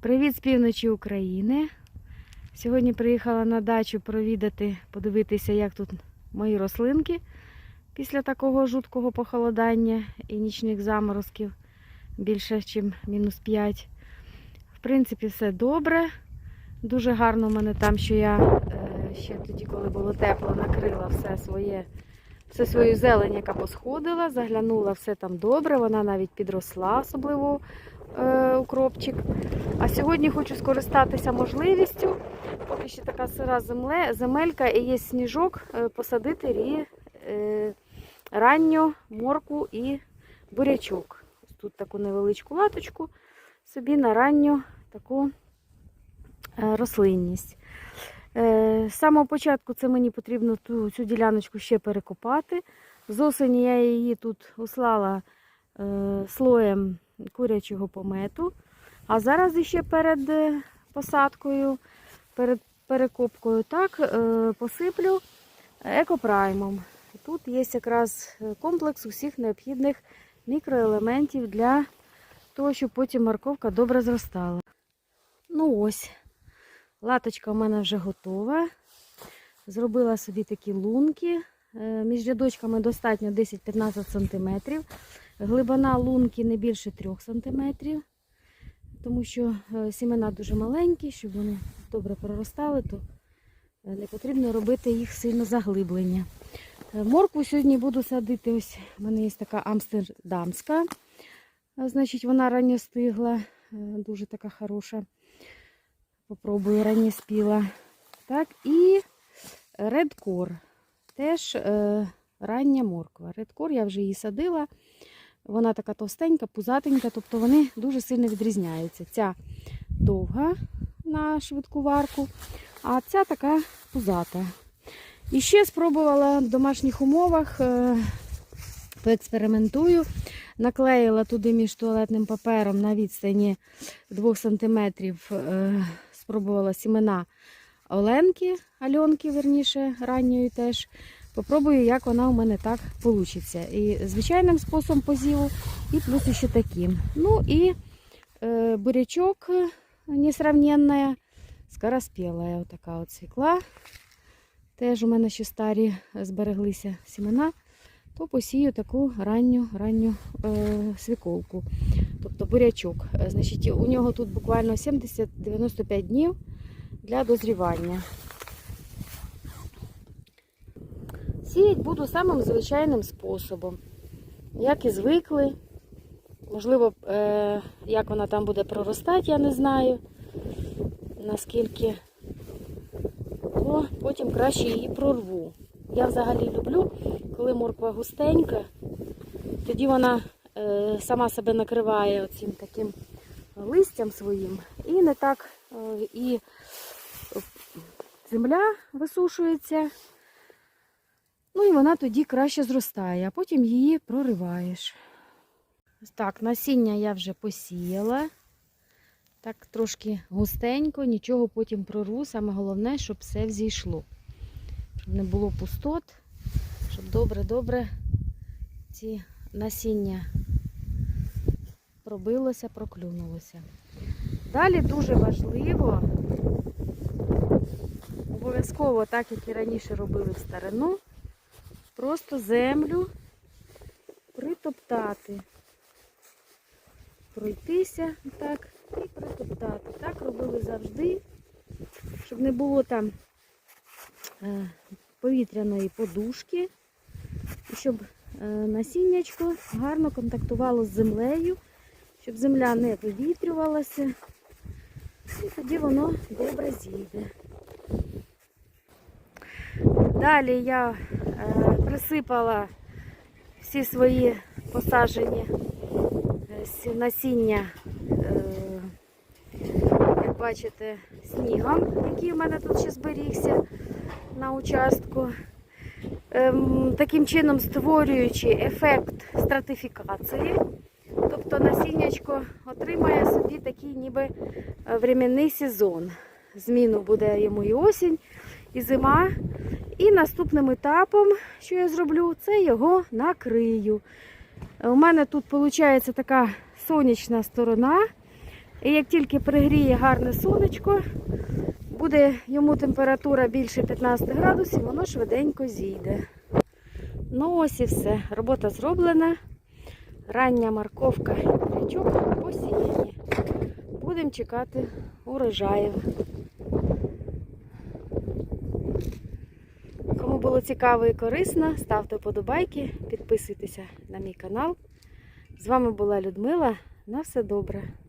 Привіт з півночі України. Сьогодні приїхала на дачу провідати, подивитися, як тут мої рослинки після такого жуткого похолодання і нічних заморозків більше, ніж мінус 5. В принципі, все добре. Дуже гарно в мене там, що я е, ще тоді, коли було тепло, накрила все своє, все свою зелень, яка посходила, заглянула, все там добре, вона навіть підросла, особливо е, укропчик. А сьогодні хочу скористатися можливістю, поки ще така сира земле, земелька і є сніжок, е, посадити рі, е, ранню морку і бурячок. Тут таку невеличку латочку собі на ранню таку е, рослинність. Е, З самого початку це мені потрібно ту, цю діляночку ще перекопати. З осені я її тут услала е, слоєм курячого помету. А зараз іще перед е, посадкою, перед перекопкою, так, е, посиплю екопраймом. Тут є якраз комплекс усіх необхідних мікроелементів для того, щоб потім морковка добре зростала. Ну ось, латочка в мене вже готова. Зробила собі такі лунки. Е, Між рядочками достатньо 10-15 см. Глибина лунки не більше 3 см, тому що е, сімена дуже маленькі, щоб вони добре проростали, то е, не потрібно робити їх сильно заглиблення. Е, Моркву сьогодні буду садити. Ось в мене є така амстердамська. Значить, вона ранньо стигла, дуже така хороша. Попробую раннє спіла. Так, і редкор. Теж е, рання морква. Редкор я вже її садила. Вона така товстенька, пузатенька, тобто вони дуже сильно відрізняються. Ця довга на швидку варку, а ця така пузата. І ще спробувала в домашніх умовах, е, поекспериментую. Наклеїла туди між туалетним папером на відстані 2 см. Е, спробувала сімена Оленки, Альонки, верніше, ранньої теж. Попробую, як вона у мене так вийде. І звичайним способом позіву, і плюс ще таким. Ну і е, бурячок несравненная, скороспелая. Ось така от свікла. Теж у мене ще старі збереглися сімена, то посію таку ранню ранню е, свіколку. Тобто бурячок. Е, Значить, у нього тут буквально 70-95 днів для дозрівання. Сіять буду самим звичайним способом, як і звикли. Можливо, е, як вона там буде проростати, я не знаю. Наскільки, то потім краще її прорву. Я взагалі люблю, коли морква густенька, тоді вона е, сама себе накриває оцим таким листям своїм. І не так е, і земля висушується. Ну і вона тоді краще зростає, а потім її прориваєш. Так, насіння я вже посіяла. Так, трошки густенько, нічого потім прорву. Саме головне, щоб все взійшло. Щоб не було пустот, щоб добре-добре ці насіння пробилося, проклюнулося. Далі дуже важливо, обов'язково, так як і раніше робили в старину, просто землю притоптати. Пройтися так і притоптати. Так робили завжди, щоб не було там е, повітряної подушки, і щоб е, насіннячко гарно контактувало з землею, щоб земля не вивітрювалася. І тоді воно добре зійде. Далі я е, присипала всі свої посаджені е, насіння, е, як бачите, снігом, який в мене тут ще зберігся на участку. Ем, Таким чином створюючи ефект стратифікації. Тобто насіннячко отримає собі такий ніби е, временний сезон. Зміну буде йому і осінь, і зима. І наступним етапом, що я зроблю, це його накрию. У мене тут виходить така сонячна сторона. І як тільки пригріє гарне сонечко, буде йому температура більше 15 градусів, воно швиденько зійде. Ну ось і все. Робота зроблена. Рання морковка і бурячок посіяні. Будемо чекати урожаїв. Було цікаво і корисно, ставте вподобайки, підписуйтеся на мій канал. З вами була Людмила. На все добре.